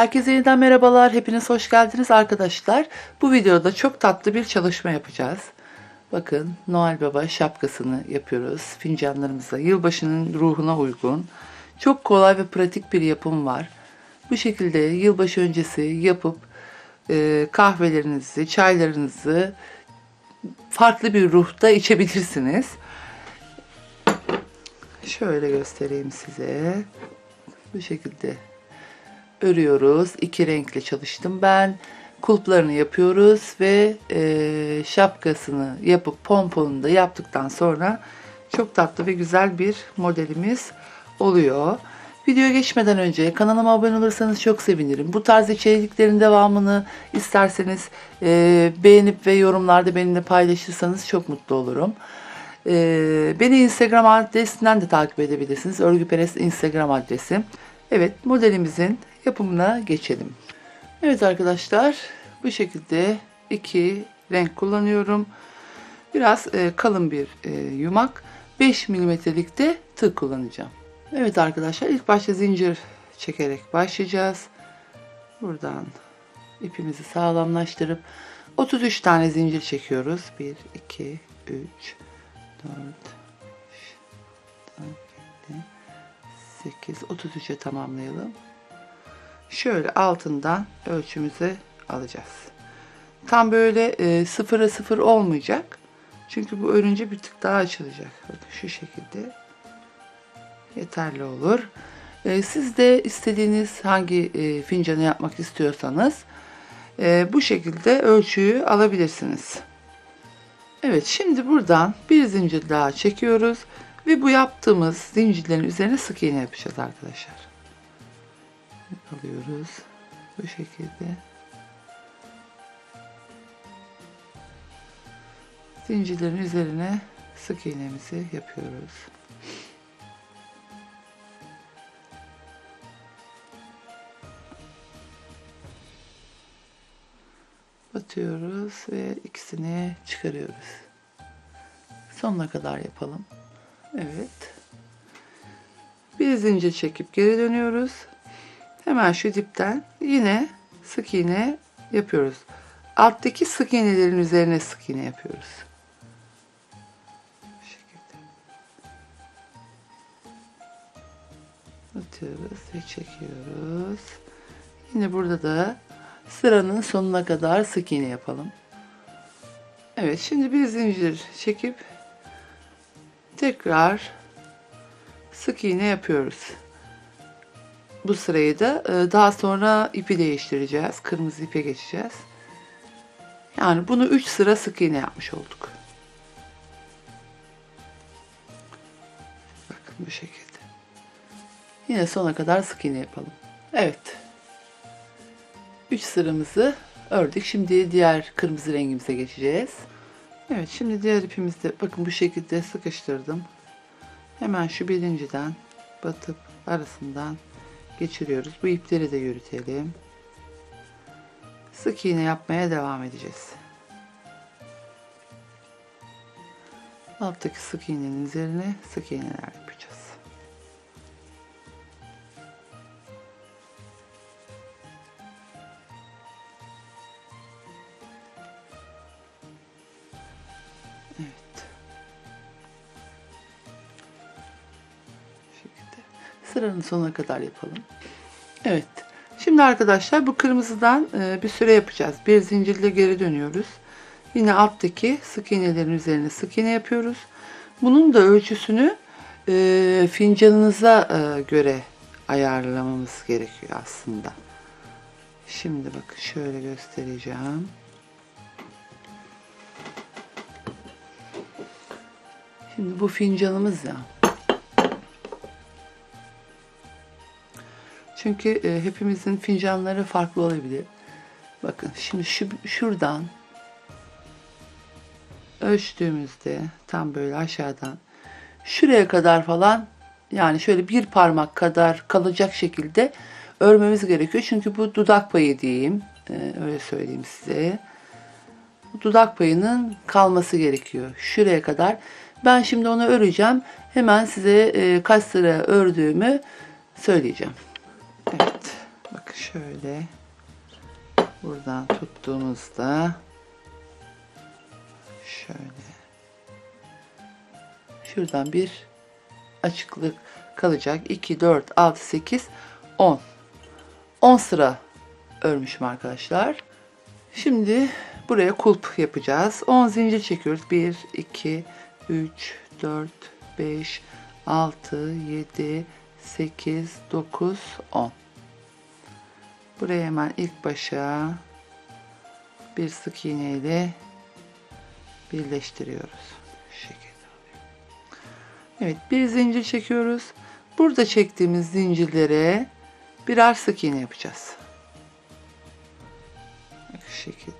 Herkese yeniden merhabalar. Hepiniz hoş geldiniz arkadaşlar. Bu videoda çok tatlı bir çalışma yapacağız. Bakın Noel Baba şapkasını yapıyoruz. Fincanlarımızla yılbaşının ruhuna uygun. Çok kolay ve pratik bir yapım var. Bu şekilde yılbaşı öncesi yapıp e, kahvelerinizi, çaylarınızı farklı bir ruhta içebilirsiniz. Şöyle göstereyim size. Bu şekilde örüyoruz. İki renkle çalıştım ben. Kulplarını yapıyoruz ve e, şapkasını yapıp pomponunu da yaptıktan sonra çok tatlı ve güzel bir modelimiz oluyor. Videoya geçmeden önce kanalıma abone olursanız çok sevinirim. Bu tarz içeriklerin devamını isterseniz e, beğenip ve yorumlarda benimle paylaşırsanız çok mutlu olurum. E, beni Instagram adresinden de takip edebilirsiniz. Örgüperest Instagram adresim. Evet modelimizin yapımına geçelim. Evet arkadaşlar bu şekilde iki renk kullanıyorum. Biraz e, kalın bir e, yumak. 5 milimetrelik de tığ kullanacağım. Evet arkadaşlar ilk başta zincir çekerek başlayacağız. Buradan ipimizi sağlamlaştırıp 33 tane zincir çekiyoruz. 1, 2, 3, 4, 8, 33'e tamamlayalım. Şöyle altından ölçümüzü alacağız. Tam böyle e, sıfıra sıfır olmayacak. Çünkü bu örünce bir tık daha açılacak. Bakın şu şekilde yeterli olur. E, siz de istediğiniz hangi e, fincanı yapmak istiyorsanız e, bu şekilde ölçüyü alabilirsiniz. Evet şimdi buradan bir zincir daha çekiyoruz ve bu yaptığımız zincirlerin üzerine sık iğne yapacağız arkadaşlar. Alıyoruz bu şekilde. Zincirlerin üzerine sık iğnemizi yapıyoruz. Batıyoruz ve ikisini çıkarıyoruz. Sonuna kadar yapalım. Evet. Bir zincir çekip geri dönüyoruz. Hemen şu dipten yine sık iğne yapıyoruz. Alttaki sık iğnelerin üzerine sık iğne yapıyoruz. Atıyoruz ve çekiyoruz. Yine burada da sıranın sonuna kadar sık iğne yapalım. Evet şimdi bir zincir çekip tekrar sık iğne yapıyoruz. Bu sırayı da e, daha sonra ipi değiştireceğiz. Kırmızı ipe geçeceğiz. Yani bunu 3 sıra sık iğne yapmış olduk. Bakın bu şekilde. Yine sona kadar sık iğne yapalım. Evet. 3 sıramızı ördük. Şimdi diğer kırmızı rengimize geçeceğiz. Evet şimdi diğer ipimizde bakın bu şekilde sıkıştırdım. Hemen şu birinciden batıp arasından geçiriyoruz. Bu ipleri de yürütelim. Sık iğne yapmaya devam edeceğiz. Alttaki sık iğnenin üzerine sık iğneler Sıranın sonuna kadar yapalım. Evet. Şimdi arkadaşlar bu kırmızıdan e, bir süre yapacağız. Bir zincirle geri dönüyoruz. Yine alttaki sık iğnelerin üzerine sık iğne yapıyoruz. Bunun da ölçüsünü e, fincanınıza e, göre ayarlamamız gerekiyor aslında. Şimdi bakın şöyle göstereceğim. Şimdi bu fincanımız ya. Çünkü e, hepimizin fincanları farklı olabilir. Bakın şimdi şu şuradan ölçtüğümüzde tam böyle aşağıdan şuraya kadar falan yani şöyle bir parmak kadar kalacak şekilde örmemiz gerekiyor. Çünkü bu dudak payı diyeyim. E, öyle söyleyeyim size. Dudak payının kalması gerekiyor. Şuraya kadar. Ben şimdi onu öreceğim. Hemen size e, kaç sıra ördüğümü söyleyeceğim. Bakın şöyle buradan tuttuğumuzda şöyle şuradan bir açıklık kalacak. 2, 4, 6, 8, 10. 10 sıra örmüşüm arkadaşlar. Şimdi buraya kulp yapacağız. 10 zincir çekiyoruz. 1, 2, 3, 4, 5, 6, 7, 8, 9, 10. Buraya hemen ilk başa bir sık iğne ile birleştiriyoruz. Şu şekilde. Evet bir zincir çekiyoruz. Burada çektiğimiz zincirlere birer sık iğne yapacağız. Şu şekilde.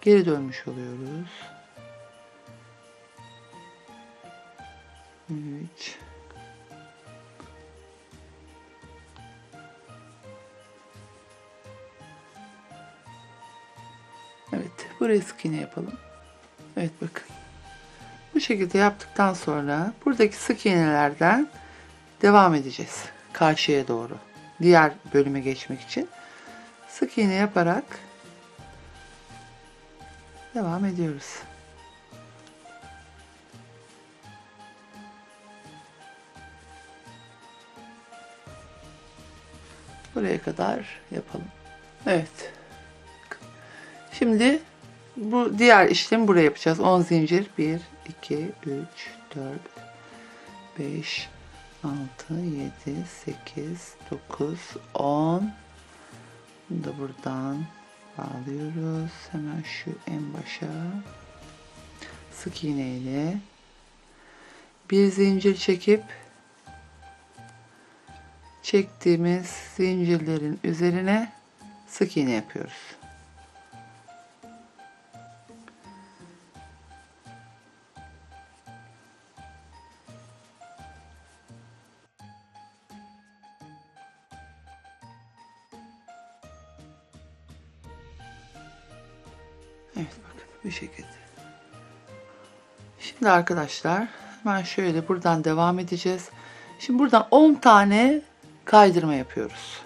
Geri dönmüş oluyoruz. 3 Sık iğne yapalım. Evet bakın. Bu şekilde yaptıktan sonra buradaki sık iğnelerden devam edeceğiz. Karşıya doğru. Diğer bölüme geçmek için. Sık iğne yaparak devam ediyoruz. Buraya kadar yapalım. Evet. Şimdi bu diğer işlemi buraya yapacağız. 10 zincir. 1, 2, 3, 4, 5, 6, 7, 8, 9, 10. Bunu da buradan bağlıyoruz. Hemen şu en başa sık iğne ile bir zincir çekip çektiğimiz zincirlerin üzerine sık iğne yapıyoruz. Evet bakın bu şekilde. Şimdi arkadaşlar hemen şöyle buradan devam edeceğiz. Şimdi buradan 10 tane kaydırma yapıyoruz.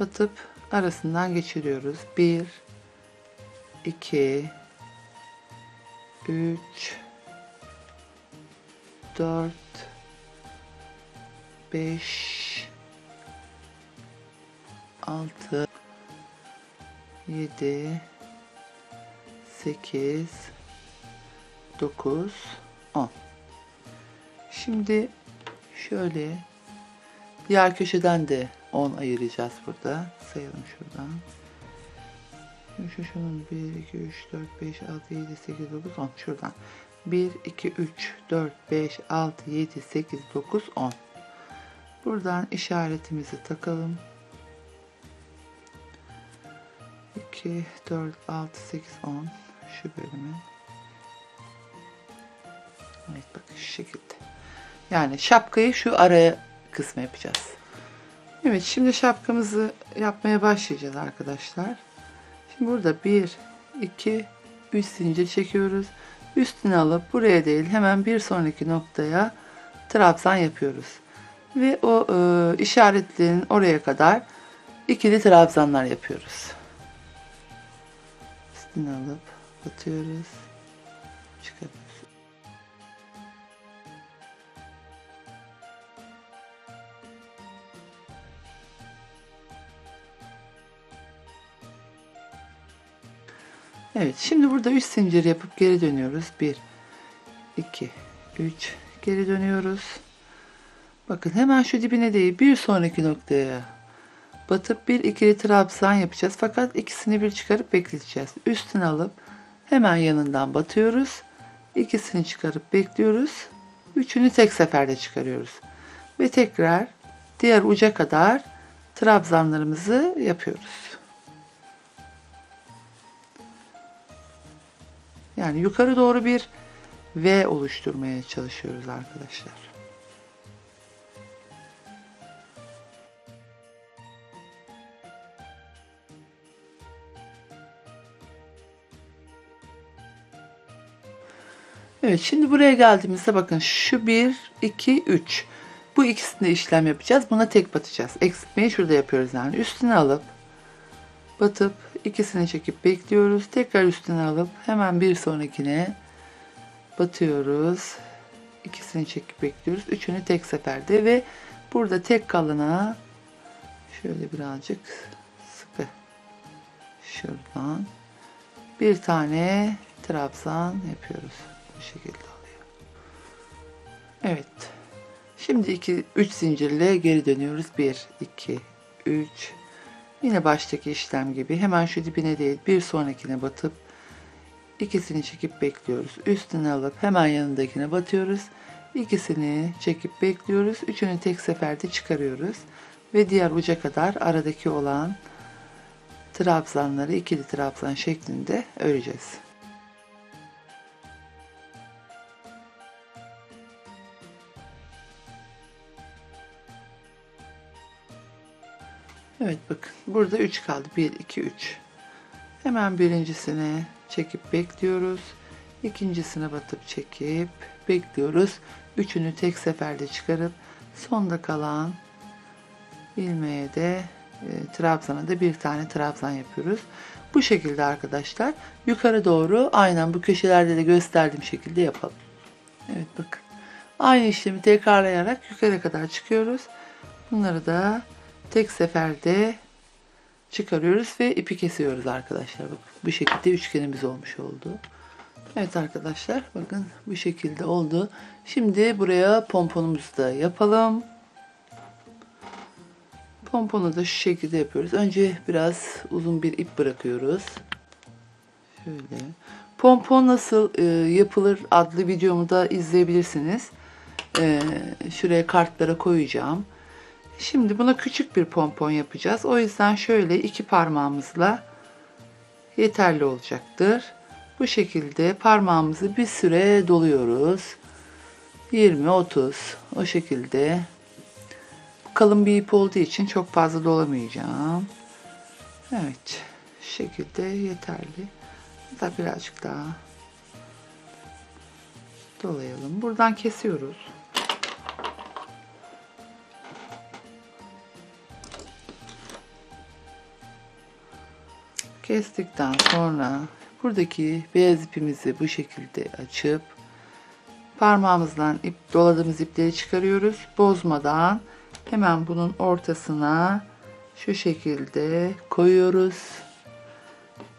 Batıp arasından geçiriyoruz. 1 2 3 4 5 6 7 8 9 10 Şimdi şöyle diğer köşeden de 10 ayıracağız burada. Sayalım şuradan. Şu şunun 1, 2, 3, 4, 5, 6, 7, 8, 9, 10. Şuradan. 1, 2, 3, 4, 5, 6, 7, 8, 9, 10. Buradan işaretimizi takalım. 2, 4, 6, 8, 10. Şu bölümü. Evet bakın şu şekilde. Yani şapkayı şu araya kısmı yapacağız. Evet şimdi şapkamızı yapmaya başlayacağız arkadaşlar. Şimdi burada 1, 2, 3 zincir çekiyoruz. Üstüne alıp buraya değil hemen bir sonraki noktaya trabzan yapıyoruz. Ve o e, işaretlerin oraya kadar ikili trabzanlar yapıyoruz. Üstüne alıp batıyoruz. Çıkarıyoruz. Evet şimdi burada 3 zincir yapıp geri dönüyoruz. 1 2 3 geri dönüyoruz. Bakın hemen şu dibine değil bir sonraki noktaya batıp bir ikili trabzan yapacağız. Fakat ikisini bir çıkarıp bekleteceğiz. Üstüne alıp hemen yanından batıyoruz. İkisini çıkarıp bekliyoruz. Üçünü tek seferde çıkarıyoruz. Ve tekrar diğer uca kadar trabzanlarımızı yapıyoruz. Yani yukarı doğru bir V oluşturmaya çalışıyoruz arkadaşlar. Evet şimdi buraya geldiğimizde bakın şu 1, 2, 3. Bu ikisinde işlem yapacağız. Buna tek batacağız. Eksiltmeyi şurada yapıyoruz yani. Üstüne alıp batıp ikisini çekip bekliyoruz. Tekrar üstüne alıp hemen bir sonrakine batıyoruz. İkisini çekip bekliyoruz. Üçünü tek seferde ve burada tek kalana şöyle birazcık sıkı şuradan bir tane trabzan yapıyoruz. Bu şekilde oluyor. Evet. Şimdi 2 3 zincirle geri dönüyoruz. 1 2 3 Yine baştaki işlem gibi hemen şu dibine değil bir sonrakine batıp ikisini çekip bekliyoruz. Üstüne alıp hemen yanındakine batıyoruz. İkisini çekip bekliyoruz. Üçünü tek seferde çıkarıyoruz. Ve diğer uca kadar aradaki olan trabzanları ikili trabzan şeklinde öreceğiz. Evet bakın burada 3 kaldı. 1 2 3. Hemen birincisine çekip bekliyoruz. İkincisine batıp çekip bekliyoruz. Üçünü tek seferde çıkarıp sonda kalan ilmeğe de e, trabzana da bir tane trabzan yapıyoruz. Bu şekilde arkadaşlar yukarı doğru aynen bu köşelerde de gösterdiğim şekilde yapalım. Evet bakın. Aynı işlemi tekrarlayarak yukarı kadar çıkıyoruz. Bunları da tek seferde çıkarıyoruz ve ipi kesiyoruz arkadaşlar. Bakın bu şekilde üçgenimiz olmuş oldu. Evet arkadaşlar bakın bu şekilde oldu. Şimdi buraya pomponumuzu da yapalım. Pomponu da şu şekilde yapıyoruz. Önce biraz uzun bir ip bırakıyoruz. Şöyle. Pompon nasıl e, yapılır adlı videomu da izleyebilirsiniz. E, şuraya kartlara koyacağım. Şimdi buna küçük bir pompon yapacağız. O yüzden şöyle iki parmağımızla yeterli olacaktır. Bu şekilde parmağımızı bir süre doluyoruz. 20-30 o şekilde. Kalın bir ip olduğu için çok fazla dolamayacağım. Evet. Şu şekilde yeterli. Hatta birazcık daha dolayalım. Buradan kesiyoruz. Kestikten sonra buradaki beyaz ipimizi bu şekilde açıp parmağımızdan ip doladığımız ipleri çıkarıyoruz. Bozmadan hemen bunun ortasına şu şekilde koyuyoruz.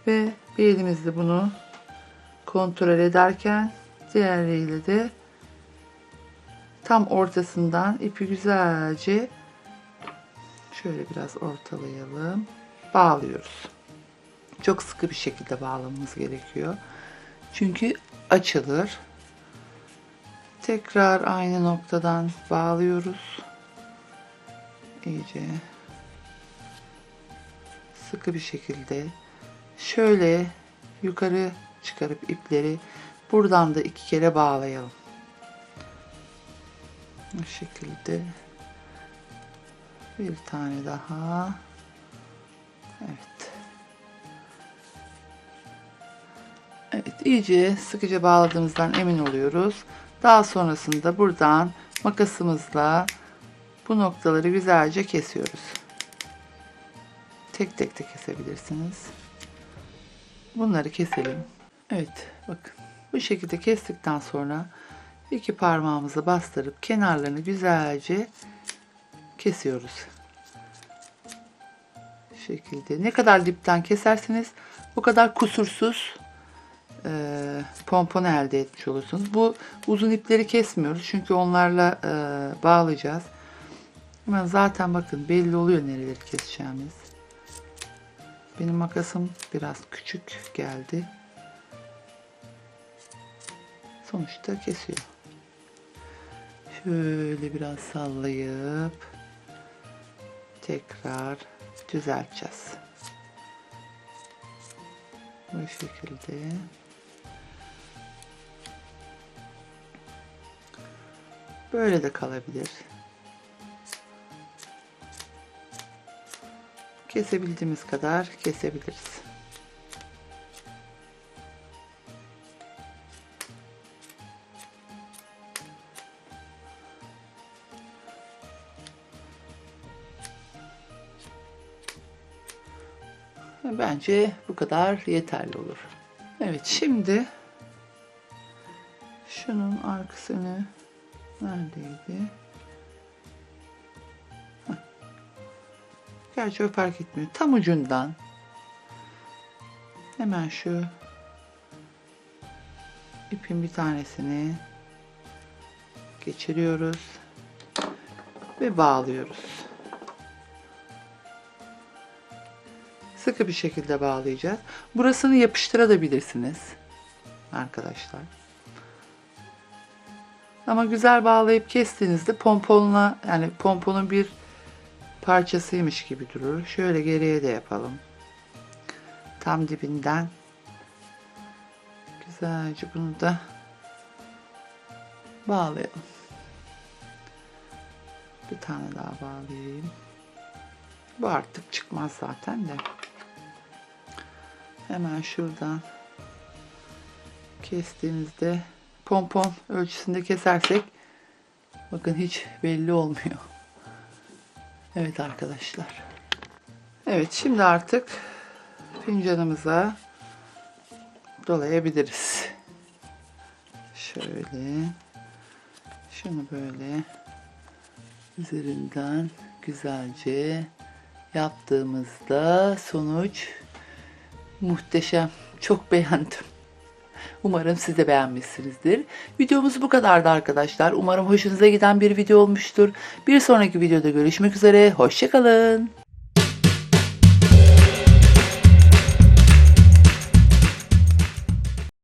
Ve bir elimizle bunu kontrol ederken diğeriyle de tam ortasından ipi güzelce şöyle biraz ortalayalım. Bağlıyoruz. Çok sıkı bir şekilde bağlamamız gerekiyor. Çünkü açılır. Tekrar aynı noktadan bağlıyoruz. İyice sıkı bir şekilde şöyle yukarı çıkarıp ipleri buradan da iki kere bağlayalım. Bu şekilde bir tane daha. Evet. Evet, iyice sıkıca bağladığımızdan emin oluyoruz. Daha sonrasında buradan makasımızla bu noktaları güzelce kesiyoruz. Tek tek de kesebilirsiniz. Bunları keselim. Evet, bakın. Bu şekilde kestikten sonra iki parmağımızı bastırıp kenarlarını güzelce kesiyoruz. Şu şekilde. Ne kadar dipten keserseniz bu kadar kusursuz e, pompon elde etmiş olursunuz. Bu uzun ipleri kesmiyoruz çünkü onlarla e, bağlayacağız. Hemen zaten bakın belli oluyor nereleri keseceğimiz. Benim makasım biraz küçük geldi. Sonuçta kesiyor. Şöyle biraz sallayıp tekrar düzelteceğiz. Bu şekilde. Böyle de kalabilir. Kesebildiğimiz kadar kesebiliriz. Bence bu kadar yeterli olur. Evet şimdi şunun arkasını neredeydi? Heh. Gerçi o fark etmiyor. Tam ucundan hemen şu ipin bir tanesini geçiriyoruz ve bağlıyoruz. Sıkı bir şekilde bağlayacağız. Burasını yapıştırabilirsiniz arkadaşlar. Ama güzel bağlayıp kestiğinizde pomponla yani pomponun bir parçasıymış gibi durur. Şöyle geriye de yapalım. Tam dibinden güzelce bunu da bağlayalım. Bir tane daha bağlayayım. Bu artık çıkmaz zaten de. Hemen şuradan kestiğimizde pompon ölçüsünde kesersek bakın hiç belli olmuyor. Evet arkadaşlar. Evet şimdi artık fincanımıza dolayabiliriz. Şöyle şunu böyle üzerinden güzelce yaptığımızda sonuç muhteşem. Çok beğendim. Umarım siz de beğenmişsinizdir. Videomuz bu kadardı arkadaşlar. Umarım hoşunuza giden bir video olmuştur. Bir sonraki videoda görüşmek üzere. Hoşçakalın.